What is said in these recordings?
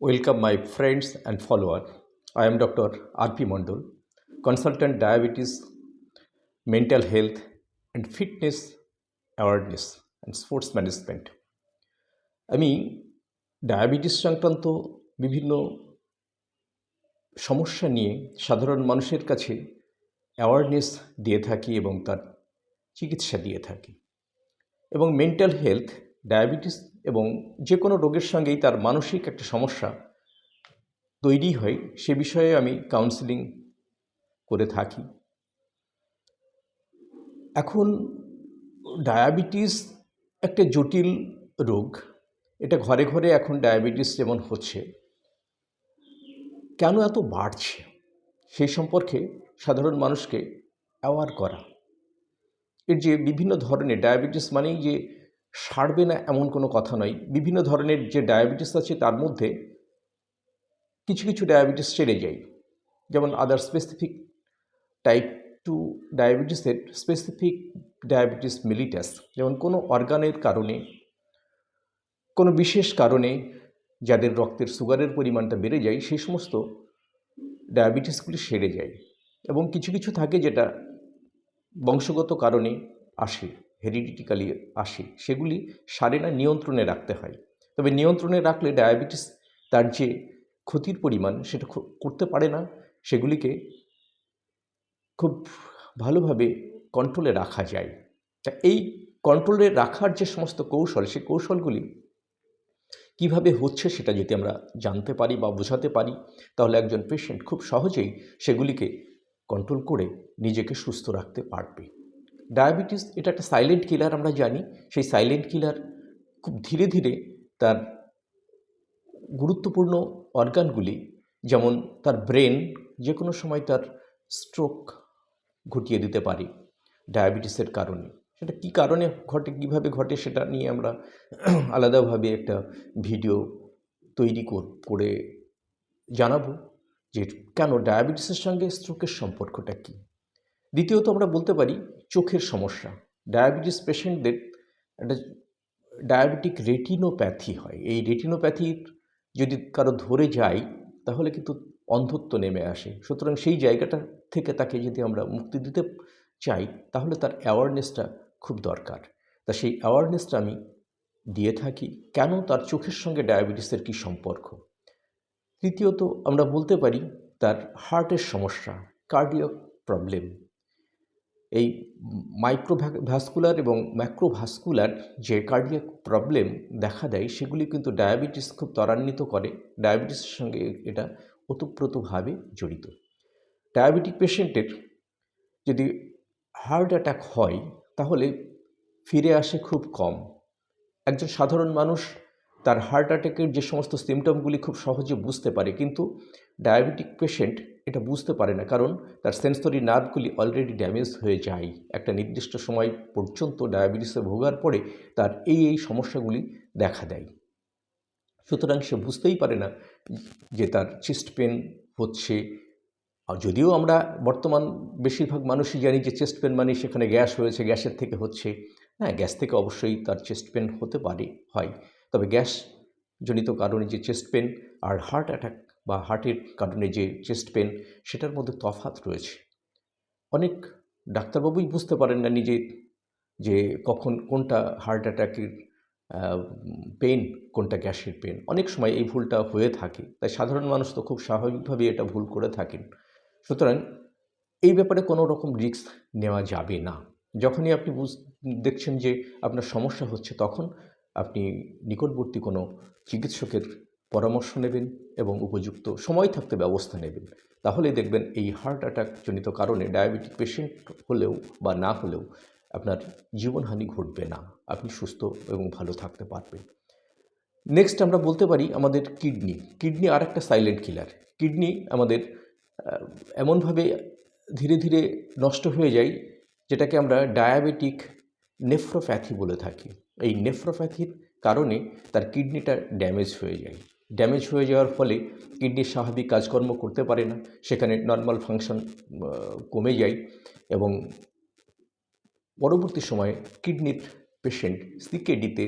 Welcome, my friends and followers. I am Dr. R.P. Mondol, consultant diabetes, mental health, and fitness awareness and sports management. আমি diabetes সংক্রান্ত বিভিন্ন সমস্যা নিয়ে সাধারণ মানুষের কাছে অ্যাওয়ারনেস দিয়ে থাকি এবং তার চিকিৎসা দিয়ে থাকি এবং মেন্টাল হেলথ ডায়াবেটিস এবং যে কোনো রোগের সঙ্গেই তার মানসিক একটা সমস্যা তৈরি হয়, সে বিষয়ে আমি কাউন্সিলিং করে থাকি। এখন ডায়াবেটিস একটা জটিল রোগ। এটা ঘরে ঘরে এখন ডায়াবেটিস যেমন হচ্ছে, কেন এত বাড়ছে? সেই সম্পর্কে সাধারণ মানুষকে অ্যাওয়ার করা। এর যে বিভিন্ন ধরনের ডায়াবেটিস মানেই যে সারবে না এমন কোনো কথা নয়। বিভিন্ন ধরনের যে ডায়াবেটিস আছে তার মধ্যে কিছু কিছু ডায়াবেটিস সেরে যায়। যেমন আদার স্পেসিফিক টাইপ টু ডায়াবেটিসের স্পেসিফিক ডায়াবেটিস মিলিটাস যেমন কোনো অর্গানের কারণে, কোনো বিশেষ কারণে যাদের রক্তের সুগারের পরিমাণটা বেড়ে যায়, সেই সমস্ত ডায়াবেটিসগুলি সেরে যায় এবং কিছু কিছু থাকে যেটা বংশগত কারণে আসে। হেরিডিটিক্যালি আসে, সেগুলি সারে না নিয়ন্ত্রণে রাখতে হয়। তবে নিয়ন্ত্রণে রাখলে ডায়াবেটিস তার যে ক্ষতির পরিমাণ, সেটা করতে পারে না, সেগুলিকে খুব ভালোভাবে কন্ট্রোলে রাখা যায়। তা এই কন্ট্রোলে রাখার যে সমস্ত কৌশল সেই কৌশলগুলি কীভাবে হচ্ছে সেটা যদি আমরা জানতে পারি বা বোঝাতে পারি, তাহলে একজন পেশেন্ট খুব সহজেই সেগুলিকে কন্ট্রোল করে নিজেকে সুস্থ রাখতে পারবে। ডায়াবেটিস, এটা একটা সাইলেন্ট কিলার আমরা জানি। সেই সাইলেন্ট কিলার খুব ধীরে ধীরে তার গুরুত্বপূর্ণ অর্গানগুলি যেমন তার ব্রেন যে কোনো সময় তার স্ট্রোক ঘটিয়ে দিতে পারে ডায়াবেটিসের কারণে। সেটা কী কারণে ঘটে, কীভাবে ঘটে, সেটা নিয়ে আমরা আলাদাভাবে একটা ভিডিও তৈরি কর- জানাব যে কেন ডায়াবেটিসের সঙ্গে স্ট্রোকের সম্পর্কটা কী। দ্বিতীয়ত আমরা বলতে পারি চোখের সমস্যা। ডায়াবেটিস পেশেন্টদের একটা ডায়াবেটিক রেটিনোপ্যাথি হয়। এই রেটিনোপ্যাথির যদি কারও ধরে যায়, তাহলে কিন্তু অন্ধত্ব নেমে আসে। সুতরাং সেই জায়গাটা থেকে তাকে যদি আমরা মুক্তি দিতে চাই, তাহলে তার অ্যাওয়ারনেসটা খুব দরকার। তা সেই অ্যাওয়ারনেসটা আমি দিয়ে থাকি, কেন তার চোখের সঙ্গে ডায়াবেটিসের কী সম্পর্ক? তৃতীয়ত, আমরা বলতে পারি, তার হার্টের সমস্যা কার্ডিয়াক প্রবলেম এই মাইক্রোভ্যাসকুলার এবং ম্যাক্রোভাস্কুলার যে কার্ডিয়াক প্রবলেম দেখা দেয়, সেগুলি কিন্তু ডায়াবেটিস খুব ত্বরান্বিত করে। ডায়াবেটিসের সঙ্গে এটা ওতপ্রোতভাবে জড়িত। ডায়াবেটিক পেশেন্টের যদি হার্ট অ্যাটাক হয়, তাহলে ফিরে আসে খুব কম। একজন সাধারণ মানুষ তার হার্ট অ্যাটাকের যে সমস্ত সিমটমগুলি খুব সহজে বুঝতে পারে, কিন্তু ডায়াবেটিক পেশেন্ট এটা বুঝতে পারে না। কারণ তার সেন্সরি নার্ভগুলি অলরেডি ড্যামেজ হয়ে যায়। একটা নির্দিষ্ট সময় পর্যন্ত ডায়াবেটিসে ভোগার পরে তার এই এই সমস্যাগুলি দেখা দেয়। সুতরাং সে বুঝতেই পারে না যে তার চেস্ট পেন হচ্ছে। আর যদিও আমরা বর্তমান বেশিরভাগ মানুষই জানি যে চেস্ট পেন মানে সেখানে গ্যাস হয়েছে, গ্যাসের থেকে হচ্ছে। হ্যাঁ গ্যাস থেকে অবশ্যই তার চেস্ট পেন হতে পারে, হয়। তবে গ্যাস জনিত কারণে যে চেস্ট পেন আর হার্ট অ্যাটাক বা হার্টের কারণে যে চেস্ট পেন সেটার মধ্যে তফাৎ রয়েছে। অনেক ডাক্তারবাবুই বুঝতে পারেন না নিজে যে কখন কোনটা হার্ট অ্যাটাকের পেন কোনটা গ্যাসের পেন অনেক সময় এই ভুলটা হয়ে থাকে, তাই সাধারণ মানুষ তো খুব স্বাভাবিকভাবে এটা ভুল করে থাকেন। সুতরাং এই ব্যাপারে কোনো রকম রিস্ক নেওয়া যাবে না। যখনই আপনি দেখছেন যে আপনার সমস্যা হচ্ছে, তখন আপনি নিকটবর্তী কোনো চিকিৎসকের পরামর্শ নেবেন। এবং উপযুক্ত সময় থাকতে ব্যবস্থা নেবেন। তাহলে দেখবেন এই হার্ট অ্যাটাক জনিত কারণে ডায়াবেটিক পেশেন্ট হলেও বা না হলেও আপনার জীবনহানি ঘটবে না। আপনি সুস্থ এবং ভালো থাকতে পারবেন। নেক্সট আমরা বলতে পারি আমাদের কিডনি কিডনি আর একটা সাইলেন্ট কিলার কিডনি আমাদের এমনভাবে ধীরে ধীরে নষ্ট হয়ে যায় যেটাকে আমরা ডায়াবেটিক নেফ্রোপ্যাথি বলে থাকি। এই নেফ্রোপ্যাথির কারণে তার কিডনিটা ড্যামেজ হয়ে যায়। ড্যামেজ হয়ে যাওয়ার ফলে কিডনির স্বাভাবিক কাজকর্ম করতে পারে না, সেখানে নর্মাল ফাংশন কমে যায় এবং পরবর্তী সময়ে কিডনির পেশেন্ট সিকেডিতে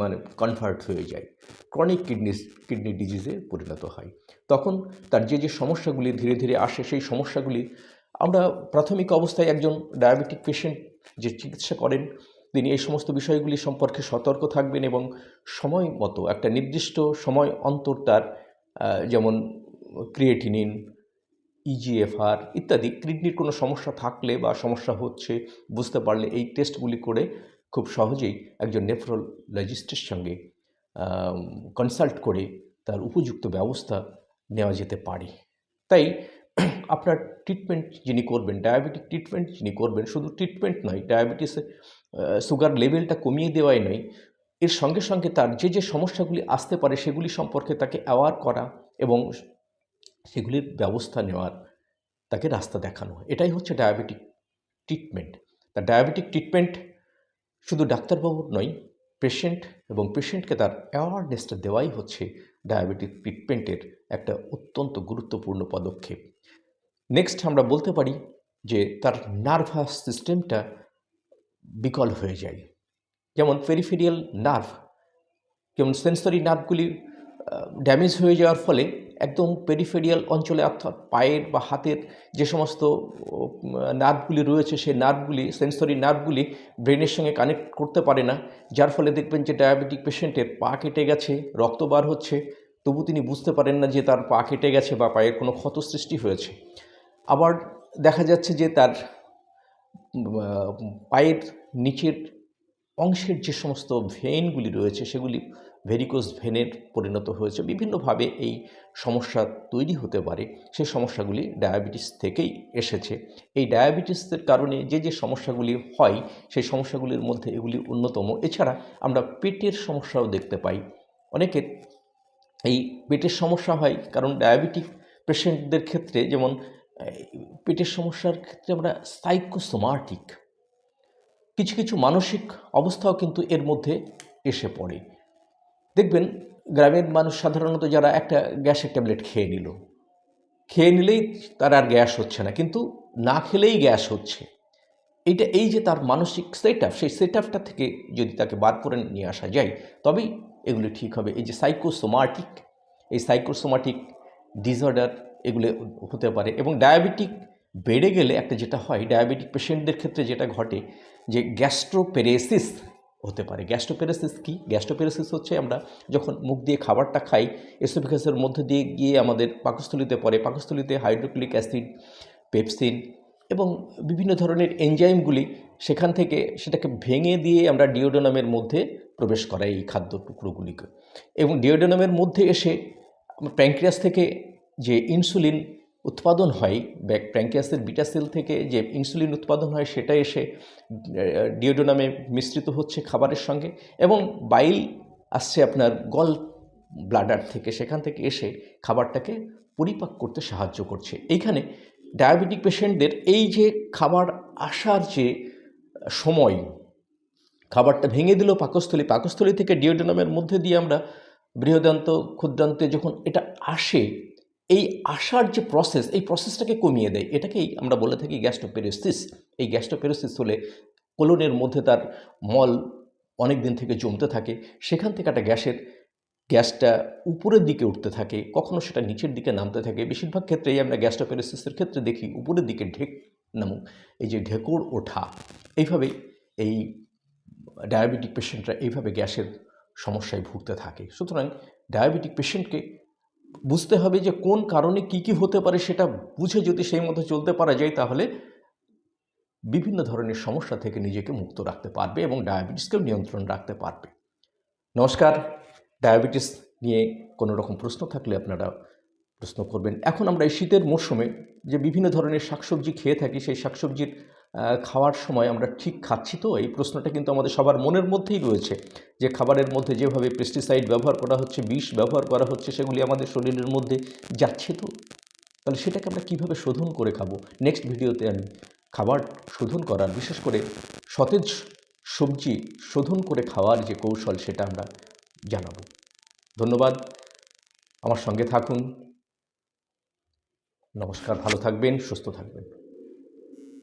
মানে কনভার্ট হয়ে যায়। ক্রনিক কিডনি কিডনি ডিজিজে পরিণত হয়। তখন তার যে যে সমস্যাগুলি ধীরে ধীরে আসে, সেই সমস্যাগুলি আমরা প্রাথমিক অবস্থায় একজন ডায়াবেটিক পেশেন্ট যে চিকিৎসা করেন তিনি এই সমস্ত বিষয়গুলি সম্পর্কে সতর্ক থাকবেন এবং সময় মতো, একটা নির্দিষ্ট সময় অন্তর তার যেমন ক্রিয়েটিনিন ইজিএফআর ইত্যাদি কিডনির কোনো সমস্যা থাকলে বা সমস্যা হচ্ছে বুঝতে পারলে এই টেস্টগুলি করে খুব সহজেই একজন নেফ্রোলজিস্টের সঙ্গে কনসাল্ট করে তার উপযুক্ত ব্যবস্থা নেওয়া যেতে পারে। তাই আপনার ট্রিটমেন্ট যিনি করবেন ডায়াবেটিক ট্রিটমেন্ট যিনি করবেন, শুধু ট্রিটমেন্ট নয় ডায়াবেটিসে সুগার লেভেলটা কমিয়ে দেওয়াই নয়। এর সঙ্গে সঙ্গে তার যে যে সমস্যাগুলি আসতে পারে সেগুলি সম্পর্কে তাকে অ্যাওয়ার করা এবং সেগুলির ব্যবস্থা নেওয়ার, তাকে রাস্তা দেখানো। এটাই হচ্ছে ডায়াবেটিক ট্রিটমেন্ট তা ডায়াবেটিক ট্রিটমেন্ট শুধু ডাক্তারবাবুর নয় পেশেন্ট এবং পেশেন্টকে তার অ্যাওয়ারনেসটা দেওয়াই হচ্ছে ডায়াবেটিক ট্রিটমেন্টের একটা অত্যন্ত গুরুত্বপূর্ণ পদক্ষেপ। নেক্সট আমরা বলতে পারি যে, তার নার্ভাস সিস্টেমটা বিকল হয়ে যায়। যেমন পেরিফেরিয়াল নার্ভ যেমন সেন্সরি নার্ভগুলি ড্যামেজ হয়ে যাওয়ার ফলে একদম পেরিফেরিয়াল অঞ্চলে অর্থাৎ পায়ের বা হাতের যে সমস্ত নার্ভগুলি রয়েছে, সেই নার্ভগুলি সেন্সরি নার্ভগুলি ব্রেনের সঙ্গে কানেক্ট করতে পারে না। যার ফলে দেখবেন যে ডায়াবেটিক পেশেন্টের পা কেটে গেছে, রক্ত বার হচ্ছে। তবু তিনি বুঝতে পারেন না যে তার পা কেটে গেছে বা পায়ের কোনো ক্ষত সৃষ্টি হয়েছে। আবার দেখা যাচ্ছে যে তার পায়ের নিচের অংশের যে সমস্ত ভেনগুলি রয়েছে, সেগুলি ভেরিকোজ ভেনের পরিণত হয়েছে। বিভিন্নভাবে এই সমস্যা তৈরি হতে পারে। সেই সমস্যাগুলি ডায়াবেটিস থেকেই এসেছে। এই ডায়াবেটিসের কারণে যে যে সমস্যাগুলি হয়, সেই সমস্যাগুলির মধ্যে এগুলি অন্যতম। এছাড়া আমরা পেটের সমস্যাও দেখতে পাই। অনেকের এই পেটের সমস্যা হয় কারণ ডায়াবেটিক পেশেন্টদের ক্ষেত্রে যেমন পেটের সমস্যার ক্ষেত্রে আমরা সাইকোসোমাটিক কিছু কিছু মানসিক অবস্থাও কিন্তু এর মধ্যে এসে পড়ে। দেখবেন, গ্রামের মানুষ সাধারণত যারা একটা গ্যাসের ট্যাবলেট খেয়ে নিল, খেয়ে নিলেই তার আর গ্যাস হচ্ছে না, কিন্তু না খেলেই গ্যাস হচ্ছে। এইটা, এই যে তার মানসিক সেট আপ সেই সেট আপটা থেকে যদি তাকে বার করে নিয়ে আসা যায়, তবেই এগুলি ঠিক হবে। এই যে সাইকোসোমাটিক এই সাইকোসোমাটিক ডিসঅর্ডার এগুলো হতে পারে এবং ডায়াবেটিক বেড়ে গেলে একটা যেটা হয়, ডায়াবেটিক পেশেন্টদের ক্ষেত্রে যেটা ঘটে যে গ্যাস্ট্রোপেরেসিস হতে পারে। গ্যাস্ট্রোপেরেসিস কি? গ্যাস্ট্রোপেরেসিস হচ্ছে আমরা যখন মুখ দিয়ে খাবারটা খাই এসোফিকাসের মধ্যে দিয়ে গিয়ে আমাদের পাকস্থলিতে পড়ে। পাকস্থলিতে হাইড্রোক্লিক অ্যাসিড পেপসিন এবং বিভিন্ন ধরনের এনজাইমগুলি সেখান থেকে সেটাকে ভেঙে দিয়ে আমরা ডিওডোনামের মধ্যে প্রবেশ করাই এই খাদ্য টুকরোগুলিকে। এবং ডিওডোনামের মধ্যে এসে প্যাঙ্ক্রিয়াস থেকে যে ইনসুলিন উৎপাদন হয়, ব্যাক প্যাঙ্ক্রিয়াসের বিটা সেল থেকে যে ইনসুলিন উৎপাদন হয়, সেটা এসে ডিওডোনামে মিশ্রিত হচ্ছে খাবারের সঙ্গে এবং বাইল আসছে আপনার গল ব্লাডার থেকে, সেখান থেকে এসে খাবারটাকে পরিপাক করতে সাহায্য করছে। এইখানে ডায়াবেটিক পেশেন্টদের এই যে খাবার আসার যে সময়, খাবারটা ভেঙে দিল পাকস্থলী পাকস্থলী থেকে ডিওডোনামের মধ্যে দিয়ে আমরা বৃহদান্ত, ক্ষুদ্রান্তে যখন এটা আসে এই আসার যে প্রসেস এই প্রসেসটাকে কমিয়ে দেয়। এটাকেই আমরা বলে থাকি গ্যাস্ট্রোপেরোসিস এই গ্যাস্ট্রোপেরোসিস হলে কোলনের মধ্যে তার মল অনেক দিন থেকে জমতে থাকে। সেখান থেকে একটা গ্যাসের, গ্যাসটা উপরের দিকে উঠতে থাকে। কখনো সেটা নিচের দিকে নামতে থাকে। বেশিরভাগ ক্ষেত্রেই আমরা গ্যাস্ট্রোপেরোসিসের ক্ষেত্রে দেখি উপরের দিকে ঢেক নামুক। এই যে ঢেকুর ওঠা। এইভাবেই এই ডায়াবেটিক পেশেন্টরা এইভাবে গ্যাসের সমস্যায় ভুগতে থাকে। সুতরাং ডায়াবেটিক পেশেন্টকে বুঝতে হবে যে কোন কারণে কি কি হতে পারে সেটা বুঝে যদি সেই মতো চলতে পারা যায়, তাহলে বিভিন্ন ধরনের সমস্যা থেকে নিজেকে মুক্ত রাখতে পারবে এবং ডায়াবেটিসকেও নিয়ন্ত্রণ রাখতে পারবে। নমস্কার। ডায়াবেটিস নিয়ে কোনো রকম প্রশ্ন থাকলে আপনারা প্রশ্ন করবেন। এখন আমরা এই শীতের মরশুমে যে বিভিন্ন ধরনের শাকসবজি খেয়ে থাকি, সেই শাকসবজির খাওয়ার সময় আমরা ঠিক খাচ্ছি তো? এই প্রশ্নটা কিন্তু আমাদের সবার মনের মধ্যেই রয়েছে। যে খাবারের মধ্যে যেভাবে পেস্টিসাইড ব্যবহার করা হচ্ছে, বিষ ব্যবহার করা হচ্ছে, সেগুলি আমাদের শরীরের মধ্যে যাচ্ছে তো? তাহলে সেটাকে আমরা কীভাবে শোধন করে খাব? নেক্সট ভিডিওতে আমি খাবার শোধন করার, বিশেষ করে সতেজ সবজি শোধন করে খাওয়ার যে কৌশল, সেটা আমরা জানাব। ধন্যবাদ। আমার সঙ্গে থাকুন। নমস্কার, ভালো থাকবেন, সুস্থ থাকবেন।